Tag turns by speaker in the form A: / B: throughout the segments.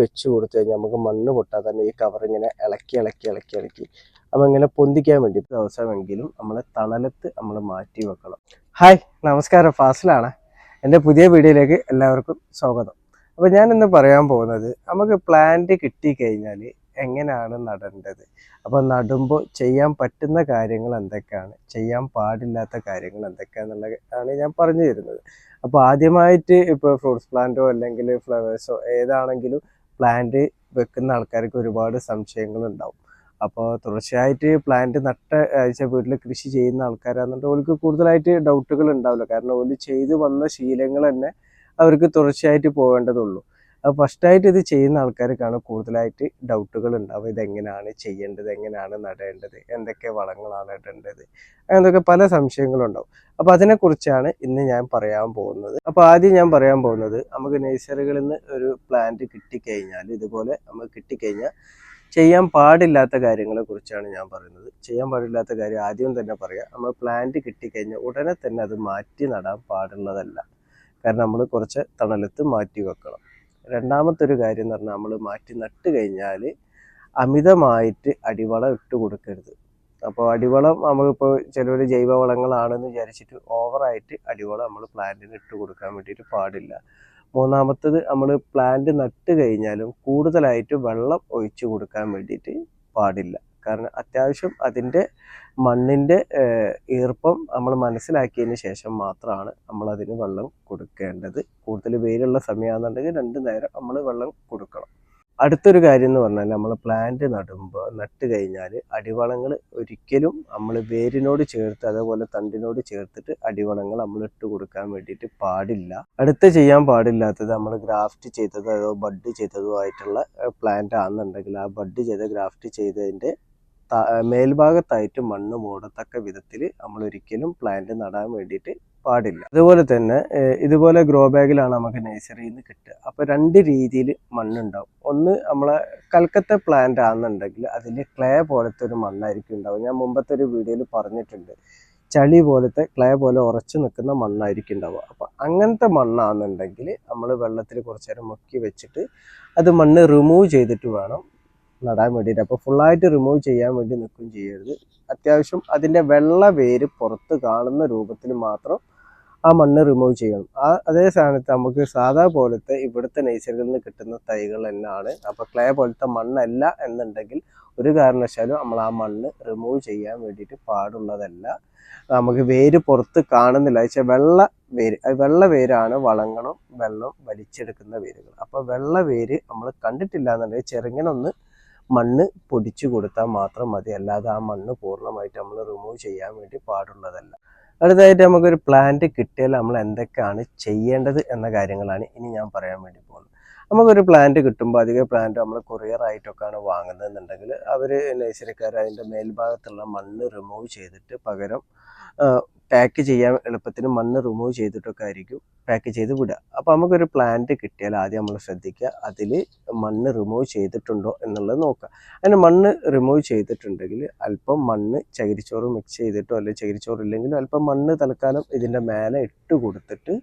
A: വെച്ച് കൊടുത്തു കഴിഞ്ഞാൽ നമുക്ക് മണ്ണ് പൊട്ടാതെ തന്നെ ഈ കവർ ഇങ്ങനെ ഇളക്കി ഇളക്കി ഇളക്കി ഇളക്കി. അപ്പം ഇങ്ങനെ പൊന്തിക്കാൻ വേണ്ടി ദിവസമെങ്കിലും നമ്മൾ തണലത്ത് നമ്മൾ മാറ്റി വെക്കണം. ഹായ് നമസ്കാരം. ഫാസിലാണ്. എന്റെ പുതിയ വീഡിയോയിലേക്ക് എല്ലാവർക്കും സ്വാഗതം. അപ്പോൾ ഞാൻ ഇന്ന് പറയാൻ പോകുന്നത് നമുക്ക് പ്ലാന്റ് കിട്ടിക്കഴിഞ്ഞാൽ എങ്ങനെയാണ് നടേണ്ടത്? അപ്പോൾ നടുമ്പോൾ ചെയ്യാൻ പറ്റുന്ന കാര്യങ്ങൾ എന്തൊക്കെയാണ്? ചെയ്യാൻ പാടില്ലാത്ത കാര്യങ്ങൾ എന്തൊക്കെയാണെന്നുള്ള ഞാൻ പറഞ്ഞു തരുന്നത്. അപ്പോൾ ആദ്യമായിട്ട് ഇപ്പോൾ ഫ്രൂട്ട്സ് പ്ലാന്റോ അല്ലെങ്കിൽ ഫ്ലവേഴ്സോ ഏതാണെങ്കിലും പ്ലാന്റ് വെക്കുന്ന ആൾക്കാർക്ക് ഒരുപാട് സംശയങ്ങൾ ഉണ്ടാവും അപ്പോൾ തുടർച്ചയായിട്ട് പ്ലാന്റ് നട്ട ആഴ്ച വീട്ടിൽ കൃഷി ചെയ്യുന്ന ആൾക്കാരാണെന്നുണ്ടെങ്കിൽ അവർക്ക് കൂടുതലായിട്ട് ഡൗട്ടുകൾ ഉണ്ടാവില്ല. കാരണം ഓൽ ചെയ്തു വന്ന ശീലങ്ങൾ തന്നെ അവർക്ക് തുടർച്ചയായിട്ട് പോകേണ്ടതുള്ളൂ അപ്പോൾ ഫസ്റ്റായിട്ട് ഇത് ചെയ്യുന്ന ആൾക്കാർക്കാണ് കൂടുതലായിട്ട് ഡൗട്ടുകൾ ഉണ്ടാവുക. ഇതെങ്ങനെയാണ് ചെയ്യേണ്ടത്? എങ്ങനെയാണ് നടേണ്ടത്? എന്തൊക്കെ വളങ്ങളാണ് ഇടേണ്ടത്? അങ്ങനത്തെ പല സംശയങ്ങളും ഉണ്ടാവും. അപ്പോൾ അതിനെക്കുറിച്ചാണ് ഇന്ന് ഞാൻ പറയാൻ പോകുന്നത്. അപ്പോൾ ആദ്യം ഞാൻ പറയാൻ പോകുന്നത് നമുക്ക് നഴ്സറികളിൽ നിന്ന് ഒരു പ്ലാന്റ് കിട്ടിക്കഴിഞ്ഞാൽ ഇതുപോലെ നമുക്ക് കിട്ടിക്കഴിഞ്ഞാൽ ചെയ്യാൻ പാടില്ലാത്ത കാര്യങ്ങളെ കുറിച്ചാണ് ഞാൻ പറയുന്നത്. ചെയ്യാൻ പാടില്ലാത്ത കാര്യം ആദ്യം തന്നെ പറയാം. നമ്മൾ പ്ലാന്റ് കിട്ടിക്കഴിഞ്ഞാൽ ഉടനെ തന്നെ അത് മാറ്റി നടാൻ പാടുള്ളതല്ല കാരണം നമ്മൾ കുറച്ച് തണലത്ത് മാറ്റി വെക്കണം. രണ്ടാമത്തെ ഒരു കാര്യം എന്ന് പറഞ്ഞാൽ നമ്മൾ മാറ്റി നട്ട് കഴിഞ്ഞാൽ അമിതമായിട്ട് അടിവളം ഇട്ട് കൊടുക്കരുത്. അപ്പോൾ അടിവളം നമ്മളിപ്പോൾ ചിലവർ ജൈവവളങ്ങളാണെന്ന് വിചാരിച്ചിട്ട് ഓവറായിട്ട് അടിവളം നമ്മൾ പ്ലാന്റിന് ഇട്ട് കൊടുക്കാൻ വേണ്ടിയിട്ട് പാടില്ല. മൂന്നാമത്തത് നമ്മൾ പ്ലാന്റ് നട്ട് കഴിഞ്ഞാലും കൂടുതലായിട്ട് വെള്ളം ഒഴിച്ചു കൊടുക്കാൻ വേണ്ടിയിട്ട് പാടില്ല. കാരണം അത്യാവശ്യം അതിന്റെ മണ്ണിന്റെ ഈർപ്പം നമ്മൾ മനസ്സിലാക്കിയതിന് ശേഷം മാത്രമാണ് നമ്മൾ അതിന് വെള്ളം കൊടുക്കേണ്ടത്. കൂടുതൽ വെയിലുള്ള സമയമാണെന്നുണ്ടെങ്കിൽ രണ്ട് നേരം നമ്മൾ വെള്ളം കൊടുക്കണം. അടുത്തൊരു കാര്യം എന്ന് പറഞ്ഞാൽ നമ്മൾ പ്ലാന്റ് നടുമ്പോൾ നട്ട് കഴിഞ്ഞാൽ അടിവളങ്ങൾ ഒരിക്കലും നമ്മൾ വേരിനോട് ചേർത്ത് അതേപോലെ തണ്ടിനോട് ചേർത്തിട്ട് അടിവളങ്ങൾ നമ്മൾ ഇട്ട് കൊടുക്കാൻ വേണ്ടിയിട്ട് പാടില്ല. അടുത്ത് ചെയ്യാൻ പാടില്ലാത്തത് നമ്മൾ ഗ്രാഫ്റ്റ് ചെയ്തതോ ബഡ് ചെയ്തതോ ആയിട്ടുള്ള പ്ലാന്റ് ആണെന്നുണ്ടെങ്കിൽ ആ ബഡ് ചെയ്ത ഗ്രാഫ്റ്റ് ചെയ്തതിന്റെ മേൽഭാഗത്തായിട്ട് മണ്ണ് മൂടത്തക്ക വിധത്തിൽ നമ്മൾ ഒരിക്കലും പ്ലാന്റ് നടാൻ വേണ്ടിയിട്ട് പാടില്ല. അതുപോലെ തന്നെ ഇതുപോലെ ഗ്രോ ബാഗിലാണ് നമുക്ക് നഴ്സറിയിൽ നിന്ന് കിട്ടുക. അപ്പോൾ രണ്ട് രീതിയിൽ മണ്ണുണ്ടാവും. ഒന്ന് നമ്മളെ കൽക്കത്ത പ്ലാന്റ് ആണെന്നുണ്ടെങ്കിൽ അതിന് ക്ലേ പോലത്തെ ഒരു മണ്ണായിരിക്കും ഉണ്ടാവും ഞാൻ മുമ്പത്തെ ഒരു വീഡിയോയിൽ പറഞ്ഞിട്ടുണ്ട്. ചളി പോലത്തെ ക്ലേ പോലെ ഉറച്ചു നിൽക്കുന്ന മണ്ണായിരിക്കും ഉണ്ടാവുക. അപ്പോൾ അങ്ങനത്തെ മണ്ണാണെന്നുണ്ടെങ്കിൽ നമ്മൾ വെള്ളത്തിൽ കുറച്ച് നേരം മുക്കി വെച്ചിട്ട് അത് മണ്ണ് റിമൂവ് ചെയ്തിട്ട് വേണം നടാൻ വേണ്ടിയിട്ട്. അപ്പോൾ ഫുള്ളായിട്ട് റിമൂവ് ചെയ്യാൻ വേണ്ടി നിൽക്കുകയും ചെയ്യരുത്. അത്യാവശ്യം അതിന്റെ വെള്ള വേര് പുറത്ത് കാണുന്ന രൂപത്തിൽ മാത്രം ആ മണ്ണ് റിമൂവ് ചെയ്യണം. ആ അതേ സ്ഥാനത്ത് നമുക്ക് സാധാ പോലത്തെ ഇവിടുത്തെ നേച്ചറുകളിൽ നിന്ന് കിട്ടുന്ന തൈകൾ തന്നെയാണ്. അപ്പോൾ ക്ലേ പോലത്തെ മണ്ണല്ല എന്നുണ്ടെങ്കിൽ ഒരു കാരണവശാലും നമ്മൾ ആ മണ്ണ് റിമൂവ് ചെയ്യാൻ വേണ്ടിയിട്ട് പാടുള്ളതല്ല. നമുക്ക് വേര് പുറത്ത് കാണുന്നില്ല. വെച്ചാൽ വെള്ള വേര് വെള്ള വേരാണ് വളങ്ങളും വെള്ളം വലിച്ചെടുക്കുന്ന വേരുകൾ. അപ്പോൾ വെള്ള വേര് നമ്മൾ കണ്ടിട്ടില്ല എന്നുണ്ടെങ്കിൽ ചെറുങ്ങനൊന്ന് മണ്ണ് പൊടിച്ചു കൊടുത്താൽ മാത്രം മതി. അല്ലാതെ ആ മണ്ണ് പൂർണമായിട്ട് നമ്മൾ റിമൂവ് ചെയ്യാൻ വേണ്ടി പാടുള്ളതല്ല. അടുത്തതായിട്ട് നമുക്കൊരു പ്ലാന്റ് കിട്ടിയാൽ നമ്മൾ എന്തൊക്കെയാണ് ചെയ്യേണ്ടത് എന്ന കാര്യങ്ങളാണ് ഇനി ഞാൻ പറയാൻ വേണ്ടി പോകുന്നത്. നമുക്കൊരു പ്ലാന്റ് കിട്ടുമ്പോൾ അധികം പ്ലാന്റ് നമ്മൾ കൊറിയർ ആയിട്ടൊക്കെയാണ് വാങ്ങുന്നതെന്നുണ്ടെങ്കിൽ അവർ നഴ്സറിക്കാർ അതിന്റെ മേൽഭാഗത്തുള്ള മണ്ണ് റിമൂവ് ചെയ്തിട്ട് പകരം പാക്ക് ചെയ്യാൻ എളുപ്പത്തിന് മണ്ണ് റിമൂവ് ചെയ്തിട്ടൊക്കെ ആയിരിക്കും പാക്ക് ചെയ്ത് വിടുക. അപ്പോൾ നമുക്കൊരു പ്ലാന്റ് കിട്ടിയാൽ ആദ്യം നമ്മൾ ശ്രദ്ധിക്കുക അതിൽ മണ്ണ് റിമൂവ് ചെയ്തിട്ടുണ്ടോ എന്നുള്ളത് നോക്കുക. അതിന് മണ്ണ് റിമൂവ് ചെയ്തിട്ടുണ്ടെങ്കിൽ അല്പം മണ്ണ് ചകിരിച്ചോറ് മിക്സ് ചെയ്തിട്ടോ അല്ലെങ്കിൽ ചകിരിച്ചോറ് ഇല്ലെങ്കിലും അല്പം മണ്ണ് തൽക്കാലം ഇതിന്റെ മേലെ ഇട്ട് കൊടുത്തിട്ട്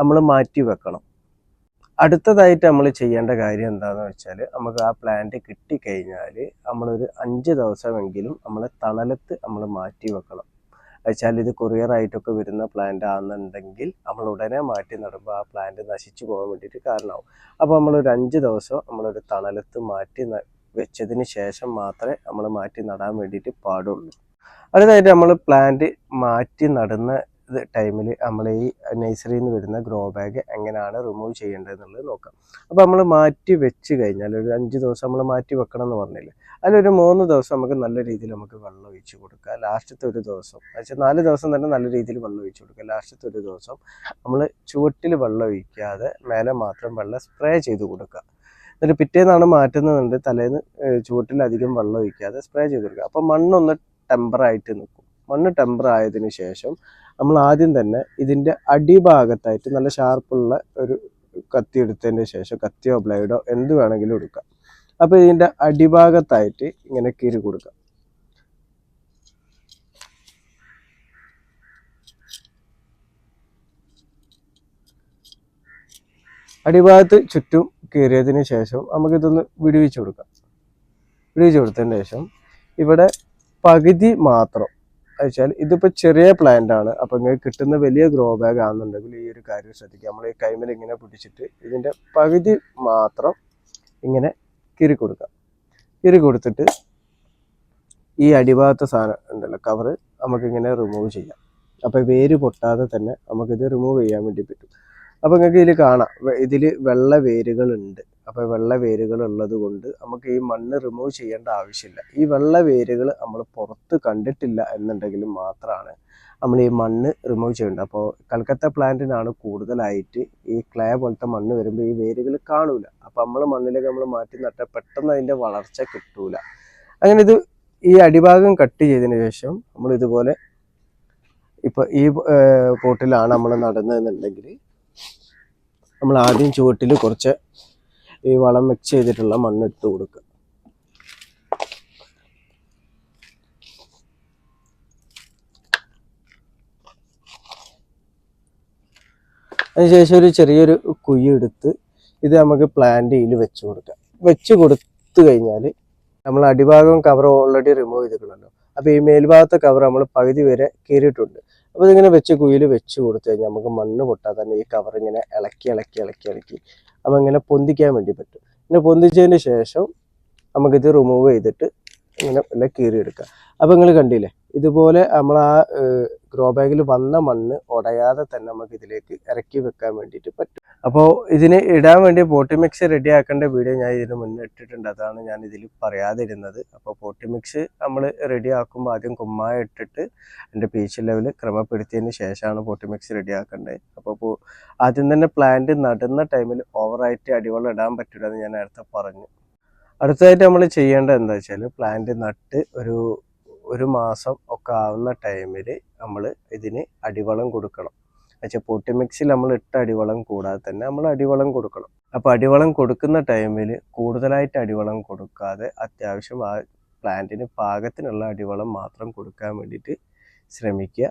A: നമ്മൾ മാറ്റി വെക്കണം. അടുത്തതായിട്ട് നമ്മൾ ചെയ്യേണ്ട കാര്യം എന്താണെന്ന് വെച്ചാൽ നമുക്ക് ആ പ്ലാന്റ് കിട്ടിക്കഴിഞ്ഞാൽ നമ്മളൊരു അഞ്ച് ദിവസമെങ്കിലും നമ്മളെ തണലത്ത് നമ്മൾ മാറ്റി വെക്കണം. വെച്ചാൽ ഇത് കൊറിയർ ആയിട്ടൊക്കെ വരുന്ന പ്ലാന്റ് ആണെന്നുണ്ടെങ്കിൽ നമ്മൾ ഉടനെ മാറ്റി നടുമ്പോൾ ആ പ്ലാന്റ് നശിച്ചു പോകാൻ വേണ്ടിയിട്ട് കാരണമാവും. അപ്പോൾ നമ്മളൊരു അഞ്ച് ദിവസം നമ്മളൊരു തണലത്ത് മാറ്റി വെച്ചതിന് ശേഷം മാത്രമേ നമ്മൾ മാറ്റി നടാൻ വേണ്ടിയിട്ട് പാടുള്ളൂ. അതായത് നമ്മൾ പ്ലാന്റ് മാറ്റി നടുന്ന ടൈമിൽ നമ്മൾ ഈ നഴ്സറിയിൽ നിന്ന് വരുന്ന ഗ്രോ ബാഗ് എങ്ങനെയാണ് റിമൂവ് ചെയ്യേണ്ടത് എന്നുള്ളത് നോക്കാം. അപ്പോൾ നമ്മൾ മാറ്റി വെച്ച് കഴിഞ്ഞാൽ ഒരു അഞ്ച് ദിവസം നമ്മൾ മാറ്റി വെക്കണം എന്ന് പറഞ്ഞില്ലേ? അതിലൊരു മൂന്ന് ദിവസം നമുക്ക് നല്ല രീതിയിൽ നമുക്ക് വെള്ളം ഒഴിച്ചു കൊടുക്കുക ലാസ്റ്റത്തെ ഒരു ദിവസം വെച്ചാൽ നാല് ദിവസം തന്നെ നല്ല രീതിയിൽ വെള്ളം ഒഴിച്ചു കൊടുക്കുക ലാസ്റ്റത്തെ ഒരു ദിവസം നമ്മൾ ചുവട്ടിൽ വെള്ളം ഒഴിക്കാതെ മേലെ മാത്രം വെള്ളം സ്പ്രേ ചെയ്ത് കൊടുക്കുക എന്നിട്ട് പിറ്റേന്നാണ് മാറ്റുന്നതുണ്ട് തലേന്ന് ചുവട്ടിൽ അധികം വെള്ളം ഒഴിക്കാതെ സ്പ്രേ ചെയ്ത് കൊടുക്കുക. അപ്പോൾ മണ്ണൊന്ന് ടെമ്പറായിട്ട് നിൽക്കും. മണ്ണ് ടെമ്പർ ആയതിനു ശേഷം നമ്മൾ ആദ്യം തന്നെ ഇതിന്റെ അടിഭാഗത്തായിട്ട് നല്ല ഷാർപ്പുള്ള ഒരു കത്തി എടുത്തതിന് ശേഷം കത്തിയോ ബ്ലേഡോ എന്ത് വേണമെങ്കിലും എടുക്കാം. അപ്പോൾ ഇതിന്റെ അടിഭാഗത്തായിട്ട് ഇങ്ങനെ കീറി കൊടുക്കാം. അടിഭാഗത്ത് ചുറ്റും കീറിയതിന് ശേഷം നമുക്കിതൊന്ന് വിടുവിച്ച് കൊടുക്കാം. വിടുവിച്ച് കൊടുത്തതിന് ശേഷം ഇവിടെ പകുതി മാത്രം വെച്ചാൽ ഇതിപ്പോൾ ചെറിയ പ്ലാന്റ് ആണ്. അപ്പോൾ നിങ്ങൾക്ക് കിട്ടുന്ന വലിയ ഗ്രോ ബാഗ് ആണെന്നുണ്ടെങ്കിൽ ഈ ഒരു കാര്യം ശ്രദ്ധിക്കുക. നമ്മൾ ഈ കൈമൽ ഇങ്ങനെ പിടിച്ചിട്ട് ഇതിന്റെ പകുതി മാത്രം ഇങ്ങനെ കിരി കൊടുക്കാം കിരി കൊടുത്തിട്ട് ഈ അടിഭാഗത്തെ സാധനം ഉണ്ടല്ലോ കവറ് നമുക്കിങ്ങനെ റിമൂവ് ചെയ്യാം. അപ്പോൾ വേര് പൊട്ടാതെ തന്നെ നമുക്കിത് റിമൂവ് ചെയ്യാൻ വേണ്ടി പറ്റും. അപ്പോൾ നിങ്ങൾക്ക് ഇതിൽ കാണാം ഇതിൽ വെള്ള വേരുകളുണ്ട്. അപ്പോൾ വെള്ള വേരുകൾ ഉള്ളത് കൊണ്ട് നമുക്ക് ഈ മണ്ണ് റിമൂവ് ചെയ്യേണ്ട ആവശ്യമില്ല. ഈ വെള്ള വേരുകൾ നമ്മൾ പുറത്ത് കണ്ടിട്ടില്ല എന്നുണ്ടെങ്കിൽ മാത്രമാണ് നമ്മൾ ഈ മണ്ണ് റിമൂവ് ചെയ്യേണ്ടത്. അപ്പോൾ കൽക്കത്ത പ്ലാന്റിനാണ് കൂടുതലായിട്ട് ഈ ക്ലേ പോലത്തെ മണ്ണ് വരുമ്പോൾ ഈ വേരുകൾ കാണൂല. അപ്പോൾ നമ്മൾ മണ്ണിലേക്ക് നമ്മൾ മാറ്റി നട്ടാൽ പെട്ടെന്ന് അതിന്റെ വളർച്ച കിട്ടൂല. അങ്ങനെ ഇത് ഈ അടിഭാഗം കട്ട് ചെയ്തതിന് ശേഷം നമ്മൾ ഇതുപോലെ ഇപ്പൊ ഈ പോട്ടിലാണ് നമ്മൾ നടന്നതെന്നുണ്ടെങ്കിൽ നമ്മൾ ആദ്യം ചുവട്ടിൽ കുറച്ച് ഈ വളം മിക്സ് ചെയ്തിട്ടുള്ള മണ്ണ് ഇട്ട് കൊടുക്കുക. അതിനുശേഷം ഒരു ചെറിയൊരു കുഴി എടുത്ത് ഇത് നമുക്ക് പ്ലാന്റിയിൽ വെച്ച് കൊടുക്കാം. വെച്ച് കൊടുത്തു കഴിഞ്ഞാൽ നമ്മൾ അടിഭാഗം കവർ ഓൾറെഡി റിമൂവ് ചെയ്തിട്ടുണ്ടല്ലോ. അപ്പോൾ ഈ മേൽഭാഗത്തെ കവർ നമ്മൾ പകുതി വരെ കീറിയിട്ടുണ്ട്. അപ്പോൾ ഇതിങ്ങനെ വെച്ച് കുയിൽ വെച്ച് കൊടുത്തു കഴിഞ്ഞാൽ നമുക്ക് മണ്ണ് പൊട്ടാതെ തന്നെ ഈ കവർ ഇങ്ങനെ ഇളക്കി ഇളക്കി ഇളക്കി ഇളക്കി അപ്പോൾ ഇങ്ങനെ പൊന്തിക്കാൻ വേണ്ടി പറ്റും. ഇങ്ങനെ പൊന്തിച്ചതിന് ശേഷം നമുക്കിത് റിമൂവ് ചെയ്തിട്ട് ഇങ്ങനെ എല്ലാം കീറിയെടുക്കാം. അപ്പോൾ നിങ്ങൾ കണ്ടില്ലേ? ഇതുപോലെ നമ്മൾ ആ ഗ്രോ ബാഗിൽ വന്ന മണ്ണ് ഉടയാതെ തന്നെ നമുക്ക് ഇതിലേക്ക് ഇറക്കി വെക്കാൻ വേണ്ടിയിട്ട് പറ്റും. അപ്പോൾ ഇതിന് ഇടാൻ വേണ്ടി പോട്ടി മിക്സ് റെഡി ആക്കേണ്ട വീഡിയോ ഞാൻ ഇതിന് മുന്നേ ഇട്ടിട്ടുണ്ട്. അതാണ് ഞാൻ ഇതിൽ പറയാതിരുന്നത്. അപ്പോൾ പോട്ടി മിക്സ് നമ്മൾ റെഡി ആക്കുമ്പോൾ ആദ്യം കുമ്മായ ഇട്ടിട്ട് അതിന്റെ പീച്ച് ലെവൽ ക്രമപ്പെടുത്തിയതിന് ശേഷമാണ് പോട്ടി മിക്സ് റെഡി ആക്കേണ്ടത് അപ്പോൾ ആദ്യം തന്നെ പ്ലാന്റ് നടുന്ന ടൈമിൽ ഓവറായിട്ട് അടിവെള്ളം ഇടാൻ പറ്റില്ല എന്ന് ഞാൻ നേരത്തെ പറഞ്ഞു. അടുത്തതായിട്ട് നമ്മൾ ചെയ്യേണ്ടത് എന്താ വെച്ചാൽ പ്ലാന്റ് നട്ട് ഒരു ഒരു മാസം ഒക്കെ ആവുന്ന ടൈമിൽ നമ്മൾ ഇതിന് അടിവളം കൊടുക്കണം. വെച്ചാൽ പൊട്ടി മിക്സിൽ നമ്മൾ ഇട്ട അടിവളം കൂടാതെ തന്നെ നമ്മൾ അടിവളം കൊടുക്കണം. അപ്പോൾ അടിവളം കൊടുക്കുന്ന ടൈമിൽ കൂടുതലായിട്ട് അടിവളം കൊടുക്കാതെ അത്യാവശ്യം ആ പ്ലാന്റിന് പാകത്തിനുള്ള അടിവളം മാത്രം കൊടുക്കാൻ വേണ്ടിയിട്ട് ശ്രമിക്കുക.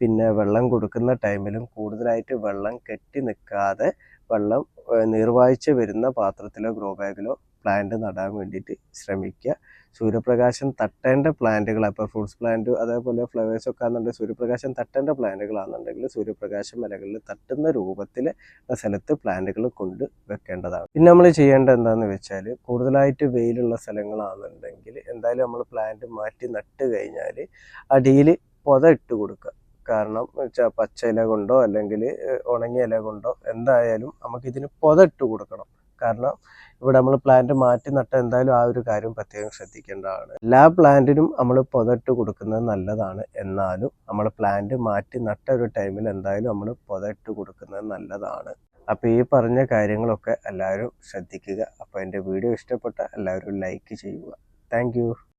A: പിന്നെ വെള്ളം കൊടുക്കുന്ന ടൈമിലും കൂടുതലായിട്ട് വെള്ളം കെട്ടി നിൽക്കാതെ വെള്ളം നീർവാഴ്ച വരുന്ന പാത്രത്തിലോ ഗ്രോ ബാഗിലോ പ്ലാന്റ് നടാൻ വേണ്ടിയിട്ട് ശ്രമിക്കുക. സൂര്യപ്രകാശം തട്ടേണ്ട പ്ലാന്റുകൾ അപ്പോൾ ഫ്രൂട്ട്സ് പ്ലാന്റ് അതേപോലെ ഫ്ലവേഴ്സ് ഒക്കെ ആണെന്നുണ്ടെങ്കിൽ സൂര്യപ്രകാശം തട്ടേണ്ട പ്ലാന്റുകളാണെന്നുണ്ടെങ്കിൽ സൂര്യപ്രകാശം ഇലകളിൽ തട്ടുന്ന രൂപത്തിൽ സ്ഥലത്ത് പ്ലാന്റുകൾ കൊണ്ട് വെക്കേണ്ടതാണ്. പിന്നെ നമ്മൾ ചെയ്യേണ്ടത് എന്താണെന്ന് വെച്ചാൽ കൂടുതലായിട്ട് വെയിലുള്ള സ്ഥലങ്ങളാണെന്നുണ്ടെങ്കിൽ എന്തായാലും നമ്മൾ പ്ലാന്റ് മാറ്റി നട്ട് കഴിഞ്ഞാൽ അടിയിൽ പൊത ഇട്ട് കൊടുക്കുക. കാരണം പച്ച ഇല കൊണ്ടോ അല്ലെങ്കിൽ ഉണങ്ങിയ ഇല കൊണ്ടോ എന്തായാലും നമുക്കിതിന് പൊത ഇട്ട് കൊടുക്കണം. കാരണം ഇവിടെ നമ്മൾ പ്ലാന്റ് മാറ്റി നട്ട എന്തായാലും ആ ഒരു കാര്യം പ്രത്യേകം ശ്രദ്ധിക്കേണ്ടതാണ്. എല്ലാ പ്ലാന്റിനും നമ്മൾ പുതട്ട് കൊടുക്കുന്നത് നല്ലതാണ്. എന്നാലും നമ്മൾ പ്ലാന്റ് മാറ്റി നട്ട ഒരു ടൈമിൽ എന്തായാലും നമ്മൾ പുതട്ട് കൊടുക്കുന്നത് നല്ലതാണ്. അപ്പോൾ ഈ പറഞ്ഞ കാര്യങ്ങളൊക്കെ എല്ലാവരും ശ്രദ്ധിക്കുക. അപ്പോൾ എന്റെ വീഡിയോ ഇഷ്ടപ്പെട്ട എല്ലാവരും ലൈക്ക് ചെയ്യുക. താങ്ക്